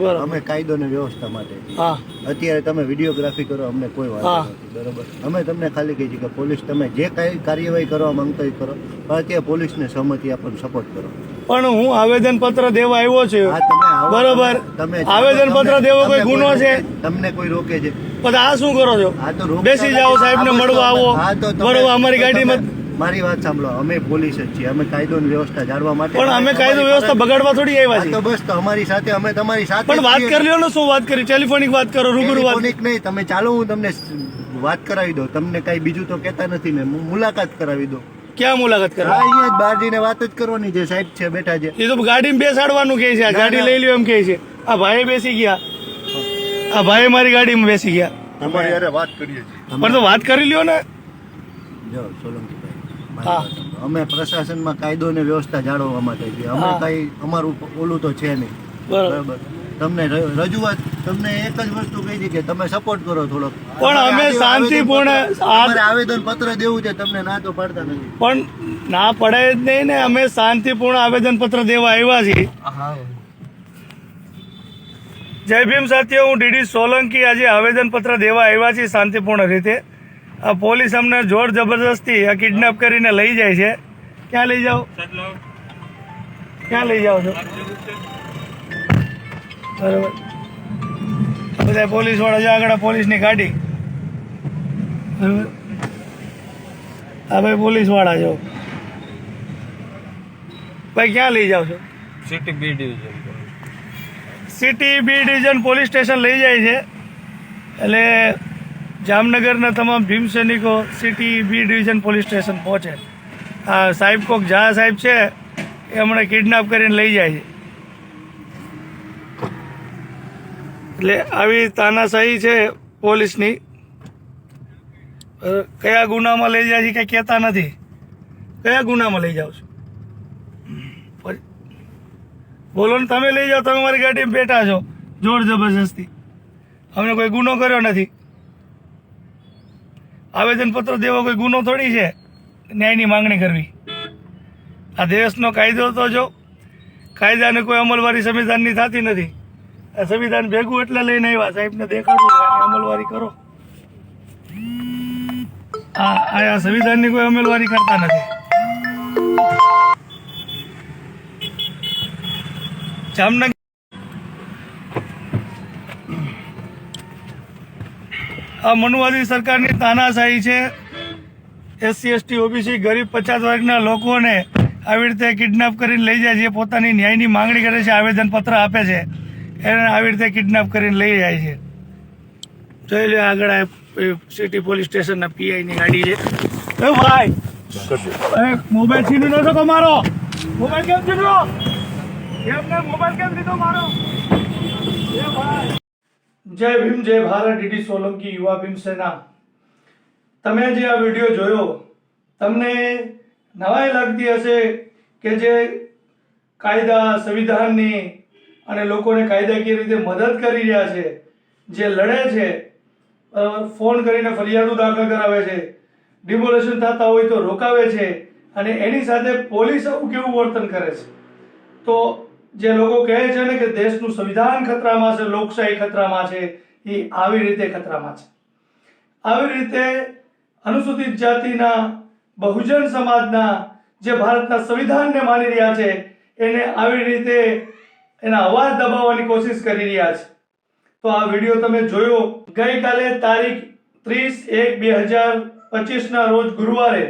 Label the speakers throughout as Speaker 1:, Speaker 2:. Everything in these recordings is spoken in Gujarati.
Speaker 1: અમે કાયદો ને વ્યવસ્થા માટે. અત્યારે તમે વિડીયોગ્રાફી કરો અમને કોઈ વાત નથી બરોબર? અમે તમને ખાલી કહીએ છીએ કે પોલીસ તમે જે કાંઈ કાર્યવાહી કરવા માંગતો હોય એ કરો પણ અત્યારે પોલીસને સહમતિ આપણને સપોર્ટ કરો.
Speaker 2: પણ હું આવેદન પત્ર દેવા આવ્યો છું. બરોબર.
Speaker 1: તમે
Speaker 2: આવેદન પત્ર દેવો કોઈ ગુનો છે?
Speaker 1: તમને કોઈ રોકે છે?
Speaker 2: પછી આ શું કરો છો? બેસી જાઓ
Speaker 1: સાહેબ ને
Speaker 2: મળવા આવો. બરોબર અમારી ગાડીમાં
Speaker 1: મારી વાત સાંભળો અમે પોલીસ જ છીએ અમે કાયદો ની વ્યવસ્થા જાળવા માટે
Speaker 2: પણ અમે કાયદો વ્યવસ્થા બગાડવા થોડી આવ્યા છીએ.
Speaker 1: તો બસ તો અમારી સાથે અમે તમારી સાથે
Speaker 2: પણ વાત કરી લ્યો ને શું વાત કરી? ટેલિફોનિક વાત કરો રૂબરૂ વાત.
Speaker 1: ટેલિફોનિક નહીં તમે ચાલો હું તમને વાત કરાવી દઉં. તમને કઈ બીજું તો કહેતા નથી ને હું મુલાકાત કરાવી દઉં.
Speaker 2: ક્યાં મુલાકાત કરવા?
Speaker 1: અહીંયા જ બહાર જઈને વાત જ કરવાની છે સાહેબ છે બેઠા છે.
Speaker 2: એ તો ગાડી બેસાડવાનું કે છે આ ગાડી લઈ લ્યો એમ કહે છે. આ ભાઈ બેસી ગયા. આ ભાઈ મારી ગાડીમાં બેસી ગયા.
Speaker 3: તમારી હારે વાત કરીએ છીએ.
Speaker 2: પણ તો વાત કરી લ્યો ને.
Speaker 1: જો સાંભળો. અમે પ્રશાસનમાં કાયદો ને વ્યવસ્થા જાળવવા માટે છીએ અમે કઈ અમારું ઓલું તો છે નહીં.
Speaker 2: બરાબર.
Speaker 1: તમને રજૂઆત તમને એક જ વસ્તુ કહી છે કે તમે સપોર્ટ કરો થોડોક.
Speaker 2: પણ અમે શાંતિપૂર્ણ
Speaker 1: આવેદનપત્ર- આવેદન પત્ર દેવું છે તમને ના તો પાડતા નથી.
Speaker 2: પણ ના પડે જ નહીં ને અમે શાંતિપૂર્ણ આવેદન પત્ર દેવા આવ્યા છીએ. જય ભીમ સાથીઓ હું ડીડી સોલંકી આજે આવેદન પત્ર દેવા આવ્યા છીએ શાંતિપૂર્ણ રીતે. આ પોલીસ અમને જોર જબરદસ્તી આ કિડનેપ કરીને લઈ જાય છે. ક્યાં લઈ જાઓ? ક્યાં લઈ જાઓ છો? બરાબર. બધા પોલીસવાળા આગળ પોલીસની ગાડી. બરાબર. આ ભાઈ પોલીસવાળા છો ભાઈ ક્યાં લઈ જાઓ છો?
Speaker 3: City B division
Speaker 2: city B division police station લઈ જાય છે. એટલે જામનગરના તમામ ભીમ સૈનિકો city B division police station પહોંચે. આ સાહેબ કોક જા સાહેબ છે, એ હમણાં કિડનેપ કરીને લઈ જાય છે. એટલે આવી તાનાશાહી છે પોલીસની. કયા ગુનામાં લઈ જાય છે કંઈ કહેતા નથી? કયા ગુનામાં લઈ જાઓ છો? બોલો ને તમે લઈ જાઓ, તમે મારી ગાડીમાં બેઠા છો. જોર જબરજસ્તી. અમને કોઈ ગુનો કર્યો નથી. આવેદનપત્ર દેવો કોઈ ગુનો થોડી છે? ન્યાયની માંગણી કરવી. આ દેશનો કાયદો તો જો. કાયદાને કોઈ અમલવારી સંવિધાનની થતી નથી. આ સંવિધાન ભેગું એટલે લઈને આવ્યા, સાહેબને દેખાડવું છે અમલવારી કરો. આ સંવિધાનની કોઈ અમલવારી કરતા નથી. જામનગર આ મનુવાદી સરકારની તાનાશાહી છે. એસસી, એસટી, ઓબીસી, ગરીબ પચાસ વર્ગના લોકોને આવી રીતે કિડનેપ કરીને લઈ જાય છે. પોતાની ન્યાયની માંગણી કરે છે, આવેદનપત્ર આપે છે. એને આવી રીતે કિડનેપ કરીને લઈ જાય છે. જોઈ લો આગળ સિટી પોલીસ સ્ટેશનના પીઆઈની ગાડી છે. ભાઈ મોબાઈલ છીની નો મારો મોબાઈલ કેમ છીન્યો એમને મોબાઈલ કેમ લીધો મારો? જય ભીમ, જય ભારત, ડીડી સોલંકી, યુવા ભીમ સેના. તમે જે આ વીડિયો જોયો, તમને નવાઈ લાગતી હશે કે જે કાયદા, સંવિધાનની અને લોકોને કાયદાકીય રીતે મદદ કરી રહ્યા છે, જે લડે છે ફોન કરીને ફરિયાદો દાખલ કરાવે છે, ડિમોલેશન થતા હોય તો રોકાવે છે, અને એની સાથે પોલીસ કેવું વર્તન કરે છે? તો જે લોકો કહે છે ને કે દેશનું સંવિધાન ખતરામાં છે, લોકશાહી ખતરામાં છે, એ આવી રીતે ખતરામાં છે. આવી રીતે અનુસૂચિત જાતિના બહુજન સમાજના જે ભારતના સંવિધાનને માની રહ્યા છે, એને આવી રીતે એના અવાજ દબાવવાની કોશિશ કરી રહ્યા છે. તો આ વીડિયો તમે જોયો. ગઈકાલે તારીખ ત્રીસ એક બે હજાર પચીસના રોજ ગુરુવારે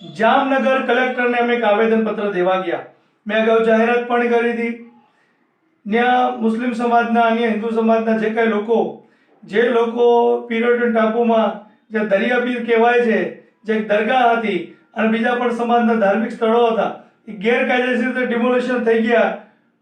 Speaker 2: જામનગર કલેક્ટરને અમે એક આવેદનપત્ર દેવા ગયા. મેં અગાઉ જાહેરાત પણ કરી હતી. ત્યાં મુસ્લિમ સમાજના, અન્ય હિન્દુ સમાજના જે કાંઈ લોકો, જે લોકો પિરોટન ટાપુમાં જે દરિયાપીર કહેવાય છે, જે દરગાહ હતી અને બીજા પણ સમાજના ધાર્મિક સ્થળો હતા, એ ગેરકાયદેસર રીતે ડિમોલેશન થઈ ગયા.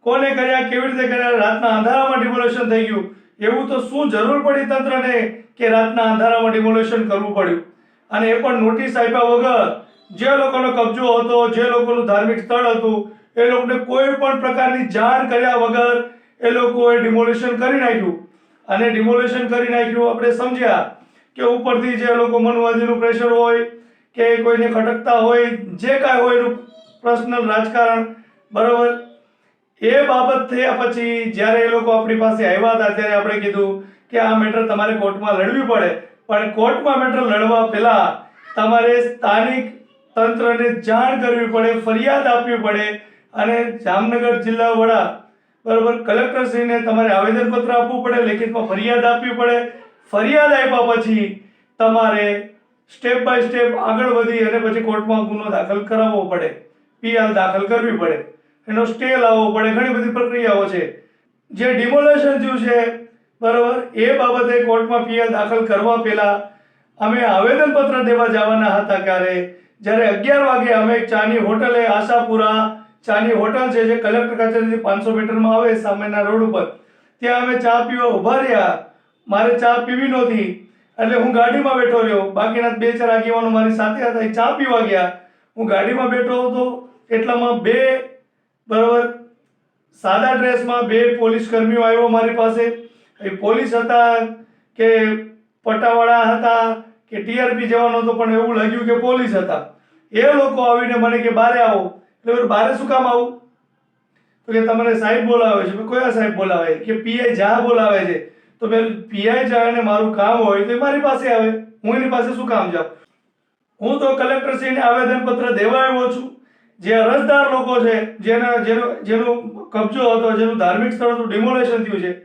Speaker 2: કોને કર્યા, કેવી રીતે કર્યા? રાતના અંધારામાં ડિમોલેશન થઈ ગયું. એવું તો શું જરૂર પડી તંત્રને કે રાતના અંધારામાં ડિમોલેશન કરવું પડ્યું? અને એ પણ નોટિસ આપ્યા વગર જે લોકોનો કબજો હતો, જે લોકોનું ધાર્મિક સ્થળ હતું એ લોકોને કોઈ પણ પ્રકારની જાણ કર્યા વગર એ લોકોએ ડિમોલેશન કરી નાખ્યું. અને ડિમોલેશન કરી નાખ્યું, આપણે સમજ્યા કે ઉપરથી જે લોકો મનવાદીનું પ્રેશર હોય કે કોઈને ખટકતા હોય, જે કાંઈ હોય એનું પર્સનલ રાજકારણ, બરાબર? એ બાબત થયા પછી જ્યારે એ લોકો આપણી પાસે આવ્યા હતા, ત્યારે આપણે કીધું કે આ મેટર તમારે કોર્ટમાં લડવી પડે. પણ કોર્ટમાં મેટર લડવા પહેલાં તમારે સ્થાનિક તંત્રને જાણ કરવી પડે, ફરિયાદ આપવી પડે અને જામનગર જિલ્લા વડા બરોબર કલેક્ટરશ્રીને તમારે આવેદનપત્ર આપવું પડે, લેખિતમાં ફરિયાદ આપવી પડે. ફરિયાદ આપ્યા પછી તમારે સ્ટેપ બાય સ્ટેપ આગળ વધી અને પછી કોર્ટમાં ગુનો દાખલ કરાવવો પડે. પીઆર દાખલ કરવી પડે. એનો સ્ટે લાવવો પડે. ઘણી બધી પ્રક્રિયાઓ છે. જે ડિમોલેશન થયું છે, બરાબર, એ બાબતે કોર્ટમાં પીઆર દાખલ કરવા પહેલાં અમે આવેદનપત્ર દેવા જવાના હતા ક્યારે જ્યારે અગિયાર વાગે અમે ચાની હોટલે આશાપુરા ચાની હોટલ છે જે કલેક્ટર કચેરીથી પાંચસો મીટરમાં આવે સામેના રોડ ઉપર. ત્યાં અમે ચા પીવા ઊભા રહ્યા. મારે ચા પીવી નહોતી. એટલે હું ગાડીમાં બેઠો રહ્યો. બાકીના બે ચાર આગેવાનો મારી સાથે હતા. એ ચા પીવા ગયા. હું ગાડીમાં બેઠો હતો. એટલામાં બે બરાબર સાદા ડ્રેસમાં બે પોલીસ કર્મીઓ આવ્યો મારી પાસે. એ પોલીસ હતા કે પટાવાળા હતા કે ટીઆરપી જવાનો હતો, પણ એવું લાગ્યું કે પોલીસ હતા. એ લોકો આવીને મને કે, બારે આવો. એટલે મારું બારે શું કામ આવું? તો કે, તમારે સાહેબ બોલાવે છે. કયા સાહેબ બોલાવે? કે પીઆઈ જા બોલાવે છે. તો પેલું પીઆઈ જા અને મારું કામ હોય તો એ મારી પાસે આવે. હું એની પાસે શું કામ જાઉં? હું તો કલેક્ટરશ્રીને આવેદનપત્ર દેવા આવ્યો છું. જે અરજદાર લોકો છે, જેના, જેનો જેનો કબજો હતો, જેનું ધાર્મિક સ્થળનું ડિમોલેશન થયું છે.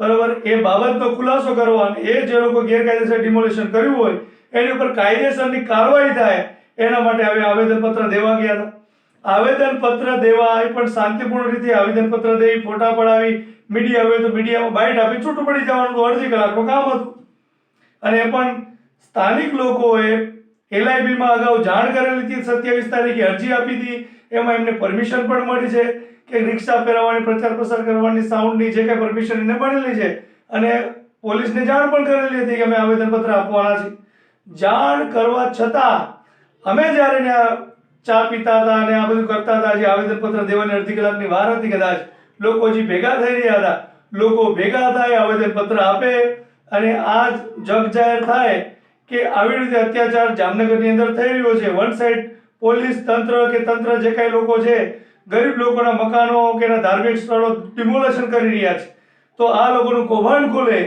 Speaker 2: બરાબર, એ બાબતનો ખુલાસો કરવો અને એ જે લોકો ગેરકાયદેસર ડિમોલેશન કર્યું હોય, એની ઉપર કાયદેસરની કાર્યવાહી થાય, એના માટે હવે આવેદનપત્ર દેવા ગયા હતા. આવેદનપત્ર દેવા એ પણ શાંતિપૂર્ણ રીતે આવેદનપત્ર દેવી ફોટા પડાવી, મીડિયા હોય તો મીડિયામાં બાઇટ આપી છૂટું પડી જવાનું અડધી કલાકનું કામ હતું. અને પણ સ્થાનિક લોકોએ એલઆઈબીમાં અગાઉ જાણ કરેલી હતી, સત્યાવીસ તારીખે અરજી આપી હતી. એમાં એમને પરમિશન પણ મળી છે કે રિક્ષા પહેરાવવાની પ્રચાર પ્રસાર કરવાની સાઉન્ડની જે કાંઈ પરમિશન એને મળેલી છે. અને પોલીસને જાણ પણ કરેલી હતી કે અમે આવેદનપત્ર આપવાના છે જાણ કરવા છતાં અમે જ્યારે ચા પીતા હતા અને આ બધું કરતા હતા. જે આવેદનપત્ર દેવાની અડધી કલાકની વાર હતી. કદાચ લોકો જે ભેગા થઈ રહ્યા હતા. લોકો ભેગા થાય, આવેદનપત્ર આપે અને આ જગ જાહેર થાય કે આવી રીતે અત્યાચાર જામનગરની અંદર થઈ રહ્યો છે. વન સાઈડ પોલીસ તંત્ર કે તંત્ર જે કાંઈ લોકો છે, ગરીબ લોકોના મકાનો કે એના ધાર્મિક સ્થળો ડિમોલેશન કરી રહ્યા છે. તો આ લોકોનું કૌભાંડ ખુલે.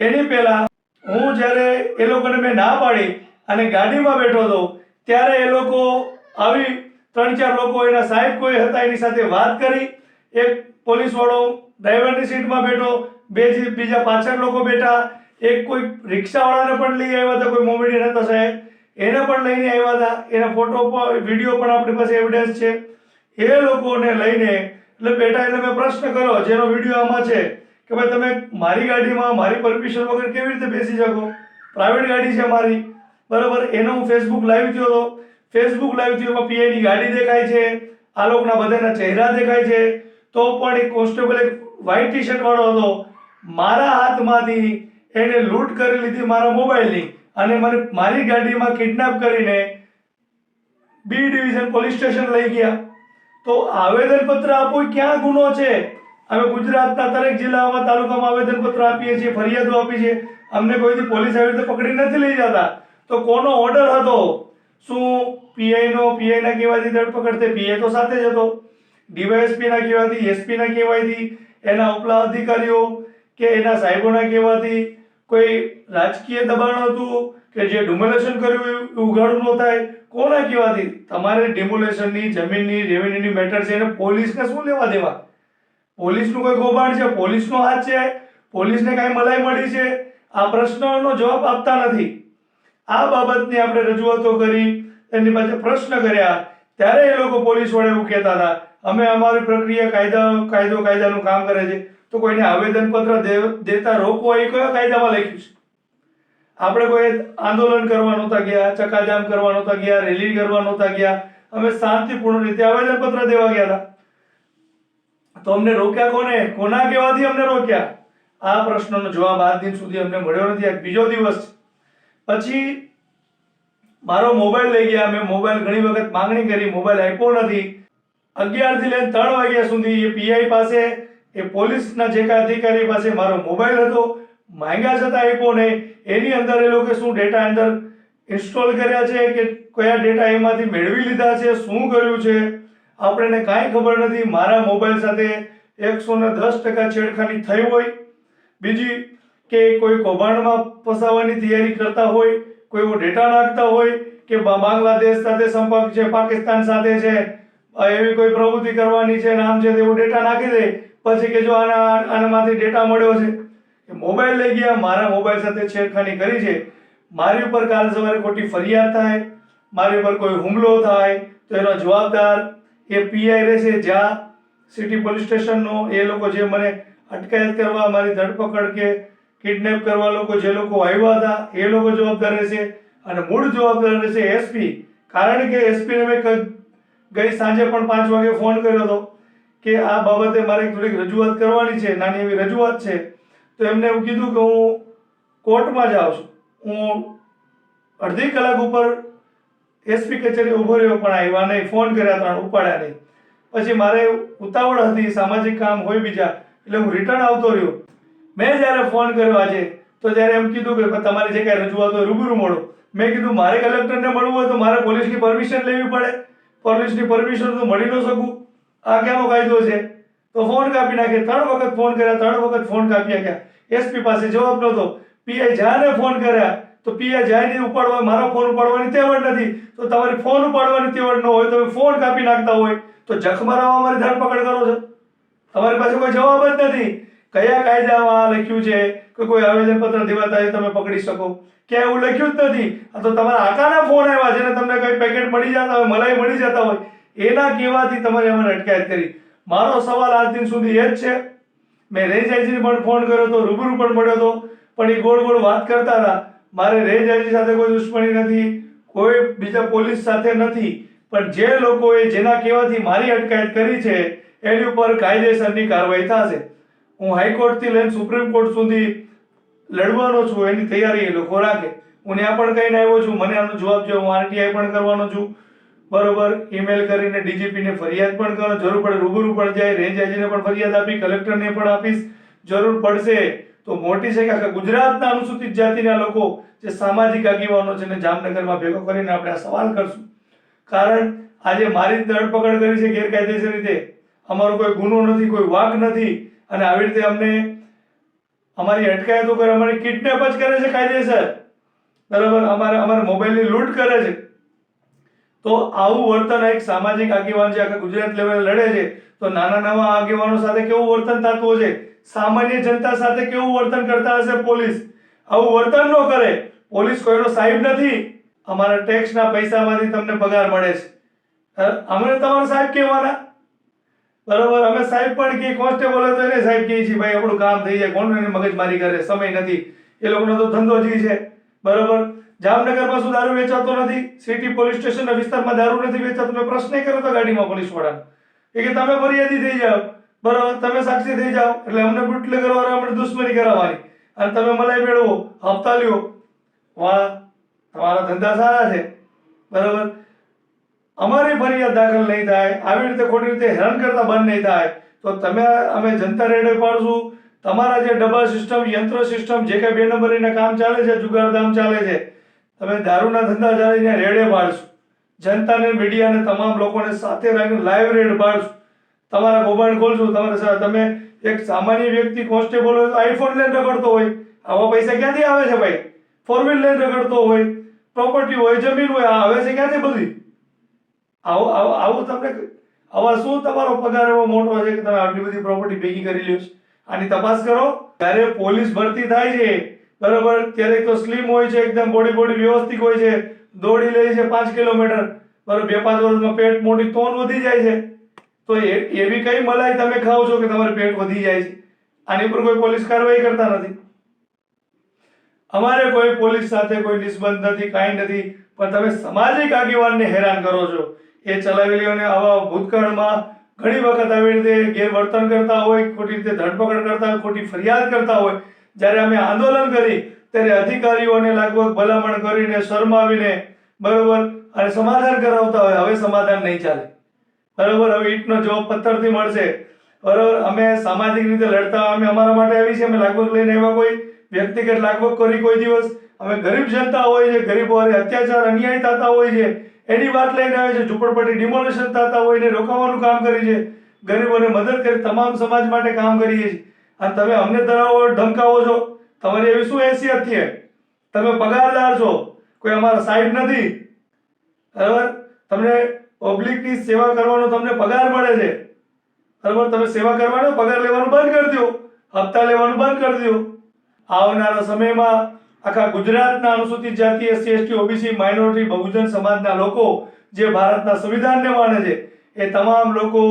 Speaker 2: એની પહેલા હું જ્યારે એ લોકોને મેં ના પાડી અને ગાડીમાં બેઠો હતો, ત્યારે એ લોકો આવી ત્રણ ચાર લોકો એના સાહેબ કોઈ હતા એની સાથે વાત કરી. એક પોલીસ વાળો ડ્રાઈવરની સીટમાં બેઠો, બે બીજા પાછળ લોકો બેઠા, એક કોઈ રિક્ષાવાળાને પણ લઈ આવ્યા હતા, કોઈ મોમેડિયન હતા સાહેબ. એને પણ લઈને આવ્યા હતા. એના ફોટો પણ વીડિયો પણ આપણી પાસે એવિડન્સ છે. એ લોકોને લઈને, એટલે બેટા, એટલે મેં પ્રશ્ન કર્યો, જેનો વીડિયો આમાં છે, કે ભાઈ તમે મારી ગાડીમાં મારી પરમિશન વગર કેવી રીતે બેસી શકો? પ્રાઇવેટ ગાડી છે મારી. બરાબર? એનો હું ફેસબુક લાઈવ થયો હતો ફેસબુક લાઈવ થયો પીઆઈની ગાડી દેખાય છે. આ લોકોના બધાના ચહેરા દેખાય છે. તો પણ એક કોન્સ્ટેબલ એક વ્હાઈટ ટી શર્ટ વાળો હતો. મારા હાથમાંથી એને લૂંટ કરી લીધી મારા મોબાઈલની અને મને મારી ગાડીમાં કિડનેપ કરીને બી ડિવિઝન પોલીસ સ્ટેશન લઈ ગયા. તો આવેદનપત્ર આપો ક્યાં ગુનો છે? અમે ગુજરાતના દરેક જિલ્લામાં તાલુકામાં આવેદનપત્ર આપીએ છીએ, ફરિયાદો આપી છે અમને કોઈથી પોલીસ આવી રીતે પકડી નથી લઈ જતા. તો કોનો ઓર્ડર હતો? શું પીઆઈનો પીઆઈના કહેવાથી ધરપકડ તે પીઆઈ તો સાથે જ હતો. ડીવાયએસપીના કહેવાથી એસપીના કહેવાથી એના ઉપલા અધિકારીઓ કે એના સાહેબોના કહેવાથી કોઈ રાજકીય દબાણ હતું કે જે ડુમોલેશન કર્યું એ ઉઘાડું ન થાય? કોના કહેવાથી તમારે ડિમોલેશનની, જમીનની, રેવન્યુની મેટર છે એને પોલીસને શું લેવા દેવા? પોલીસનું કોઈ કૌભાંડ છે? પોલીસનો હાથ છે? પોલીસને કાંઈ મલાઈ મળી છે? આ પ્રશ્નનો જવાબ આપતા નથી. આ બાબતની આપણે રજૂઆતો કરી, એની પાસે પ્રશ્ન કર્યા. ત્યારે એ લોકો પોલીસ વડે એવું કહેતા હતા, અમે અમારી પ્રક્રિયા કાયદા, કાયદો, કાયદાનું કામ કરે છે. તો કોઈને આવેદનપત્ર પત્ર દેતા રોકવા એ કયા કાયદામાં લખ્યું છે? આપણે કોઈ આંદોલન કરવા નહોતા ગયા ચકાજામ કરવા નહોતા ગયા, રેલી કરવા નહોતા ગયા. અમે શાંતિપૂર્ણ રીતે આવેદનપત્ર દેવા ગયા હતા. તો અમને રોક્યા કોને? કોના કહેવાથી અમને રોક્યા? આ પ્રશ્નનો જવાબ આજ દિન સુધી અમને મળ્યો નથી. આ બીજો દિવસ છે. પછી મારો મોબાઈલ લઈ ગયા. મેં મોબાઈલ ઘણી વખત માંગણી કરી. મોબાઈલ આપ્યો નથી. અગિયારથી લઈને ત્રણ વાગ્યા સુધી એ પીઆઈ પાસે, એ પોલીસના જે કાંઈ અધિકારી પાસે મારો મોબાઈલ હતો, માંગ્યા છતાં આપ્યો નહીં. એની અંદર એ લોકો શું ડેટા અંદર ઇન્સ્ટોલ કર્યા છે કે કયા ડેટા એમાંથી મેળવી લીધા છે, શું કર્યું છે, આપણને કાંઈ ખબર નથી. મારા મોબાઈલ સાથે એકસો ને દસ ટકા છેડખાની થઈ હોય. બીજી કે કોઈ કૌભાંડમાં ફસાવાની તૈયારી કરતા હોય, કોઈ એવો ડેટા નાખતા હોય કે બાંગ્લાદેશ સાથે સંપર્ક છે, પાકિસ્તાન સાથે છે એવી કોઈ પ્રવૃત્તિ કરવાની છે નામ છે તેવો ડેટા નાખી દે, પછી કે જો આના આનામાંથી ડેટા મળ્યો છે. કે મોબાઈલ લઈ ગયા, મારા મોબાઈલ સાથે છેડખાની કરી છે. મારી ઉપર કાલ સવારે ખોટી ફરિયાદ થાય, મારી ઉપર કોઈ હુમલો થાય, તો એનો જવાબદાર એ પીઆઈ રહેશે જ્યાં સિટી પોલીસ સ્ટેશનનો એ લોકો જે મને અટકાયત કરવા, મારી ધરપકડ કે કિડનેપ કરવા લોકો જે લોકો આવ્યા હતા, એ લોકો જવાબદાર રહેશે. અને મૂળ જવાબદાર રહેશે એસપી. કારણ કે એસપીને મેં ગઈ સાંજે પણ પાંચ વાગે ફોન કર્યો હતો કે આ બાબતે મારે થોડીક રજૂઆત કરવાની છે, નાની એવી રજૂઆત છે. તો એમને એવું કીધું કે હું કોર્ટમાં જાઉં છું. હું અડધી કલાક ઉપર એસપી કચેરી ઊભો રહ્યો, પણ આવ્યા નહીં. ફોન કર્યા ત્રણ, ઉપાડ્યા નહીં. પછી મારે ઉતાવળ હતી, સામાજિક કામ હોય બીજા, એટલે હું રિટર્ન આવતો રહ્યો. મેં જ્યારે ફોન કર્યો આજે, તો ત્યારે એમ કીધું કે તમારી જે કાંઈ રજૂઆત હોય, રૂબરૂ મળો. મેં કીધું, મારે કલેક્ટરને મળવું હોય તો મારે પોલીસની પરમિશન લેવી પડે. પોલીસની પરમિશન તો મળી ન શકું. આ ક્યાંનો કાયદો છે? તો ફોન કાપી નાખે. ત્રણ વખત ફોન કર્યા, ત્રણ વખત ફોન કાપી નાખ્યા એસપી પાસે જવાબ નહોતો. પીઆઈ જ્યાંને ફોન કર્યા. તો પીઆઈ જાય ઉપાડવા, મારો ફોન ઉપાડવાની તેવડ નથી. તો તમારી ફોન ઉપાડવાની તેવડ ન હોય, તમે ફોન કાપી નાખતા હોય, તો જખ મરાવવા મારી ધરપકડ કરો છો. તમારી પાસે કોઈ જવાબ જ નથી. કયા કાયદામાં લખ્યું છે કે કોઈ આવેદનપત્ર દેવાતા તમે પકડી શકો? ક્યાં એવું લખ્યું જ નથી. આ તો તમારા આકાના ફોન આવ્યા જેને તમને કઈ પેકેટ મળી જતા હોય, મલાઈ મળી જતા હોય, એના કહેવાથી તમારે અમને અટકાયત કરી. મારો સવાલ આજ દિન સુધી એ જ છે. મેં રેજાઈજીને પણ ફોન કર્યો હતો રૂબરૂ પણ મળ્યો હતો પણ એ ગોળ ગોળ વાત કરતા હતા. મારે રેજાઈજી સાથે કોઈ દુશ્મની નથી, કોઈ બીજા પોલીસ સાથે નથી, પણ જે લોકોએ જેના કહેવાથી મારી અટકાયત કરી છે, એની ઉપર કાયદેસરની કાર્યવાહી થશે. હું હાઈકોર્ટથી લઈને સુપ્રીમ કોર્ટ સુધી લડવાનો છું, એની તૈયારી એ લોકો રાખે. હું ત્યાં પણ કહીને આવ્યો છું, મને આનો જવાબ જો હું આરટીઆઈ પણ કરવાનો છું. બરોબર ઈમેલ કરીને ડીજીપીને ફરિયાદ પણ કરો, જરૂર પડે રૂબરૂ પણ જાય, રેન્જ આઈજીને પણ ફરિયાદ આપી કલેક્ટરને પણ આપીશ, જરૂર પડશે. તો મોટી આખા ગુજરાતના અનુસૂચિત જાતિના લોકો જે સામાજિક આગેવાનો છે ને જામનગરમાં ભેગો કરીને આપણે આ સવાલ કરશું. કારણ, આજે મારી ધરપકડ કરી છે ગેરકાયદેસર રીતે. અમારો કોઈ ગુનો નથી, કોઈ વાક નથી. અને આવી રીતે અમને અમારી અટકાયતો કરે, અમારી કિડનેપ જ કરે છે કાયદેસર. બરાબર? અમારે, અમારા મોબાઈલની લૂંટ કરે છે. તો આવું વર્તન એક સામાજિક આગેવાન જે આખા ગુજરાત લેવલે લડે છે, તો નાના નવા આગેવાનો સાથે કેવું વર્તન થતું હશે? સામાન્ય જનતા સાથે કેવું વર્તન કરતા હશે પોલીસ? આવું વર્તન ન કરે. પોલીસ કોઈનો સાહેબ નથી. અમારા ટેક્સના પૈસામાંથી તમને પગાર મળે છે. અમને તમારો સાહેબ કહેવાના. બરોબર અમે સાહેબ પણ કે કોન્સ્ટેબલ હતો એને સાહેબ કહે છે, ભાઈ, આપણું કામ થઈ જાય કોણ મગજમારી કરે, સમય નથી. એ લોકોનો તો ધંધો જ છે. બરોબર? જામનગરમાં શું દારૂ વેચાતો નથી? સિટી પોલીસ સ્ટેશનના વિસ્તારમાં દારૂ નથી વેચાતો? મેં પ્રશ્ન કર્યો હતો ગાડીમાં પોલીસવાળા એ કે, તમે ફરિયાદી થઈ જાઓ. બરોબર? તમે સાક્ષી થઈ જાઓ. એટલે અમને બુટલે કરવાના અમને દુશ્મની કરાવવાની. અને તમે મલાઈ મેળવો, હપ્તા લ્યો. વાહ, તમારા ધંધા સારા છે. બરોબર? અમારી ફરિયાદ દાખલ નહીં થાય, આવી રીતે ખોટી રીતે હેરાન કરતા બંધ નહીં થાય. તો તમે, અમે જનતા રેડે પાડશું. તમારા જે ડબ્બા સિસ્ટમ, યંત્ર સિસ્ટમ, જે કાંઈ બે નંબરીના કામ ચાલે છે, જુગારધામ ચાલે છે, તમે દારૂના ધંધા ચાલીને રેડે પાડશું. જનતાને, મીડિયાને, તમામ લોકોને સાથે રાખીને લાઈવ રેડ પાડશું. તમારા મોબાઈલ ખોલશું, તમારે તમે એક સામાન્ય વ્યક્તિ, કોન્સ્ટેબલ હોય તો આઈફોન લઈને રગડતો હોય. આવા પૈસા ક્યાંથી આવે છે ભાઈ? ફોર લઈને રગડતો હોય. પ્રોપર્ટી હોય, જમીન હોય આવે છે ક્યાંથી બધી? આવું આવું આવું તમને આવા શું તમારો પગાર એવો મોટો છે કે તમે આટલી બધી પ્રોપર્ટી ભેગી કરી લ્યો આની તપાસ કરો. જ્યારે પોલીસ ભરતી થાય છે, બરાબર, ત્યારે તો સ્લીમ હોય છે, એકદમ બોડી બોડી વ્યવસ્થિત હોય છે, દોડી લે છે પાંચ કિલોમીટર. બરાબર, બે, પાંચ વર્ષમાં પેટ મોટી તોન વધી જાય છે. તો એ, એવી કઈ મલાઈ તમે ખાઓ છો કે તમારું પેટ વધી જાય છે? આની ઉપર કોઈ પોલીસ કાર્યવાહી કરતા નથી. અમારે કોઈ પોલીસ સાથે કોઈ નિસ્બંધ નથી, કાંઈ નથી. પણ તમે સામાજિક આગેવાનને હેરાન કરો છો. એ ચલાવી લ્યો ને આવા ભૂતકાળમાં ઘણી વખત આવી રીતે ગેરવર્તન કરતા હોય, ખોટી રીતે ધરપકડ કરતા હોય, ખોટી ફરિયાદ કરતા હોય, જ્યારે અમે આંદોલન કરી, ત્યારે અધિકારીઓને લગભગ ભલામણ કરીને શરમાવીને બરોબર અને સમાધાન કરાવતા હોય, હવે સમાધાન નહીં ચાલે. બરોબર, હવે ઈટનો જવાબ પથ્થરથી મળશે. બરોબર, અમે સામાજિક રીતે લડતા, અમે અમારા માટે આવી છે અમે લાગવગ લઈને એવા કોઈ વ્યક્તિગત લાગવગ કરી કોઈ દિવસ. અમે ગરીબ જનતા હોય છે, ગરીબો અત્યાચાર, અન્યાય થતા હોય છે. એની વાત લઈને આવે છે, ઝૂંપડપટ્ટી ડિમોલેશન થતા હોય એને રોકાવાનું કામ કરી છે. ગરીબોને મદદ કરી તમામ સમાજ માટે કામ કરીએ છીએ. અને તમે અમને ધરાવો ધમકાવો છો. તમારી એવી શું હેસિયત છે? તમે પગારદાર છો. કોઈ અમારા સાહેબ નથી. બરાબર? તમને પબ્લિકની સેવા કરવાનો તમને પગાર મળે છે. બરાબર? તમે સેવા કરવાનો, પગાર લેવાનું બંધ કરી દો. હપ્તા લેવાનું બંધ કરી દો. આવનારા સમયમાં આખા ગુજરાતના અનુસૂચિત જાતિ એસસી, એસટી, ઓબીસી, માઇનોરિટી, બહુજન સમાજના લોકો જે ભારતના સંવિધાનને માને છે, એ તમામ લોકો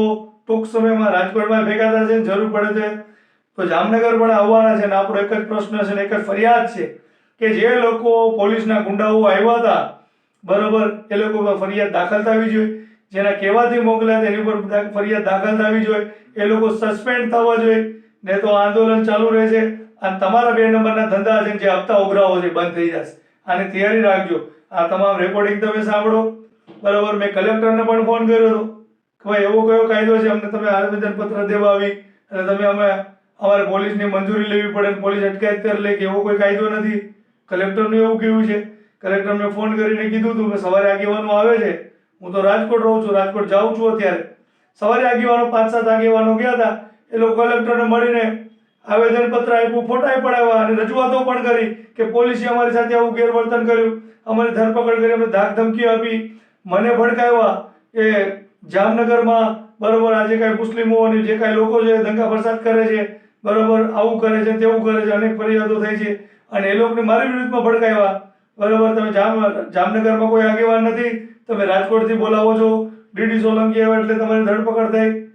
Speaker 2: ટૂંક સમયમાં રાજકોટમાં ભેગા થશે જરૂર પડે છે. તો જામનગર પણ આવવાના છે ને આપણો એક જ પ્રશ્ન છે ને એક જ ફરિયાદ છે કે જે લોકો પોલીસના ગુંડાઓ આવ્યા હતા, બરોબર, એ લોકો ફરિયાદ દાખલ થવી જોઈએ. જેના કહેવાથી મોકલ્યા તેની ઉપર ફરિયાદ દાખલ થવી જોઈએ. એ લોકો સસ્પેન્ડ થવા જોઈએ. ને તો આંદોલન ચાલુ રહેશે. અને તમારા બે નંબરના ધંધા છે જે હપ્તા ઉઘરાવો છે, બંધ થઈ જશે. આની તૈયારી રાખજો. આ તમામ રેકોર્ડિંગ તમે સાંભળો. બરાબર, મેં કલેક્ટરને પણ ફોન કર્યો હતો કે ભાઈ, એવો કયો કાયદો છે? અમને તમે આવેદન પત્ર દેવા આવી અને તમે અમે અમારે પોલીસની મંજૂરી લેવી પડે ને પોલીસ અટકાયત કરી લે કે એવો કોઈ કાયદો નથી. કલેક્ટરનું એવું કહ્યું છે. કલેક્ટર મેં ફોન કરીને કીધું હતું કે સવારે આગેવાનો આવે છે. હું તો રાજકોટ રહું છું, રાજકોટ જાઉં છું અત્યારે. સવારે આગેવાનો પાંચ સાત આગેવાનો ગયા હતા. એ લોકો કલેક્ટરને મળીને આવેદનપત્ર આપ્યું, ફોટા પડાવ્યા અને રજૂઆતો પણ કરી કે પોલીસે અમારી સાથે આવું ગેરવર્તન કર્યું. અમારી ધરપકડ કરી, અમને ધાક ધમકી આપી. મને ભડકાવ્યા કે જામનગરમાં બરોબર આજે કાંઈ મુસ્લિમો અને જે કાંઈ લોકો છે, દંગા ફરસાદ કરે છે, બરોબર આવું કરે છે, તેવું કરે છે, અનેક ફરિયાદો થઈ છે. અને એ લોકોને મારી વિરુદ્ધમાં ભડકાવ્યા. બરોબર, તમે જામ, જામનગરમાં કોઈ આગેવાન નથી. તમે રાજકોટથી બોલાવો છો. ડીડી સોલંકી આવ્યા એટલે તમારી ધરપકડ થઈ.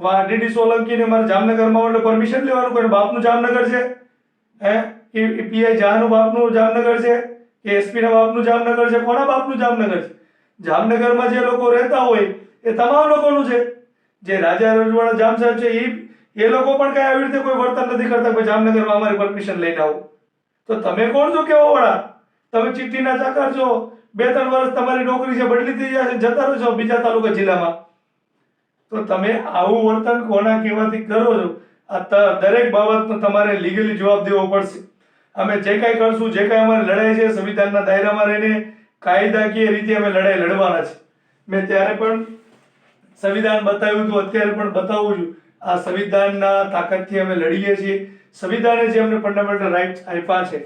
Speaker 2: ડીડી સોલંકીને મારે જામનગરમાં એટલે પરમિશન લેવાનું કોઈ બાપનું જામનગર છે? હે? એ પીઆઈ જાનું બાપનું જામનગર છે? કે એસપીના બાપનું જામનગર છે? કોના બાપનું જામનગર છે? જામનગરમાં જે લોકો રહેતા હોય એ તમામ લોકોનું છે. જે રાજા રજવાડા જામ સાહેબ છે એ એ લોકો પણ કઈ આવી રીતે કોઈ વર્તન નથી કરતા કોઈ જામનગરમાં અમારી પરમિશન લઈને આવો. તો તમે કોણ છો કેવો વડા તમે ચિઠ્ઠીના ચાકર છો? બે ત્રણ વર્ષ તમારી નોકરી છે, બદલી થઈ જશે જતા રહો છો બીજા તાલુકા જિલ્લામાં. તો તમે આવું વર્તન કોના કહેવાથી કરો છો? આ દરેક બાબતનો તમારે લીગલી જવાબ દેવો પડશે. અમે જે કાંઈ કરશું, જે કાંઈ અમારી લડાઈ છે, સંવિધાનના દાયરામાં રહીને કાયદાકીય રીતે અમે લડાઈ લડવાના છે. મેં ત્યારે પણ સંવિધાન બતાવ્યું હતું, અત્યારે પણ બતાવું છું. આ સંવિધાનના તાકાતથી અમે લડીએ છીએ. સંવિધાને જે અમને ફંડામેન્ટલ રાઇટ્સ આપ્યા છે,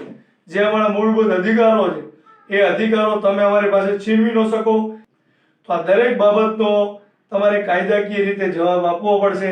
Speaker 2: જે અમારા મૂળભૂત અધિકારો છે, એ અધિકારો તમે અમારી પાસે છીનવી ન શકો. તો આ દરેક બાબતનો તમારે કાયદાકીય રીતે જવાબ આપવો પડશે.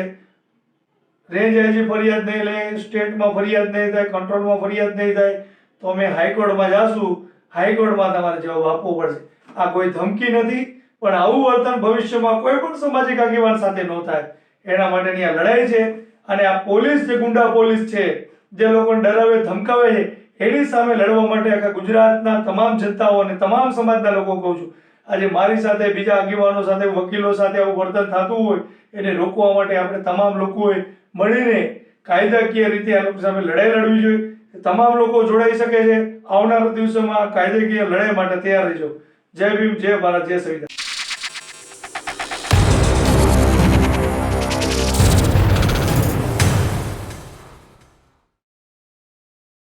Speaker 2: રેન્જ આઈજી ફરિયાદ નહીં લે, સ્ટેટમાં ફરિયાદ નહીં થાય, કંટ્રોલમાં ફરિયાદ નહીં થાય, તો અમે હાઈકોર્ટમાં જાશું, હાઈકોર્ટમાં તમારે જવાબ આપવો પડશે. આ કોઈ ધમકી નથી, પણ આવું વર્તન ભવિષ્યમાં કોઈ પણ સામાજિક આગેવાન સાથે ન થાય. એના માટેની આ લડાઈ છે અને આ પોલીસ જે ગુંડા પોલીસ છે, જે લોકોને ડરાવે, ધમકાવે છે, એની સામે લડવા માટે આખા ગુજરાતના તમામ જનતાઓ અને તમામ સમાજના લોકો કહું છું આજે મારી સાથે, બીજા આગેવાનો સાથે, વકીલો સાથે આવું વર્તન થતું હોય, એને રોકવા માટે આપણે તમામ લોકોએ મળીને કાયદાકીય રીતે આ લોકો સામે લડાઈ લડવી જોઈએ. તમામ લોકો જોડાઈ શકે છે. આવનારા દિવસોમાં કાયદાકીય લડાઈ માટે તૈયાર રહેજો. જય ભીમ, જય ભારત, જય સંવિધાન.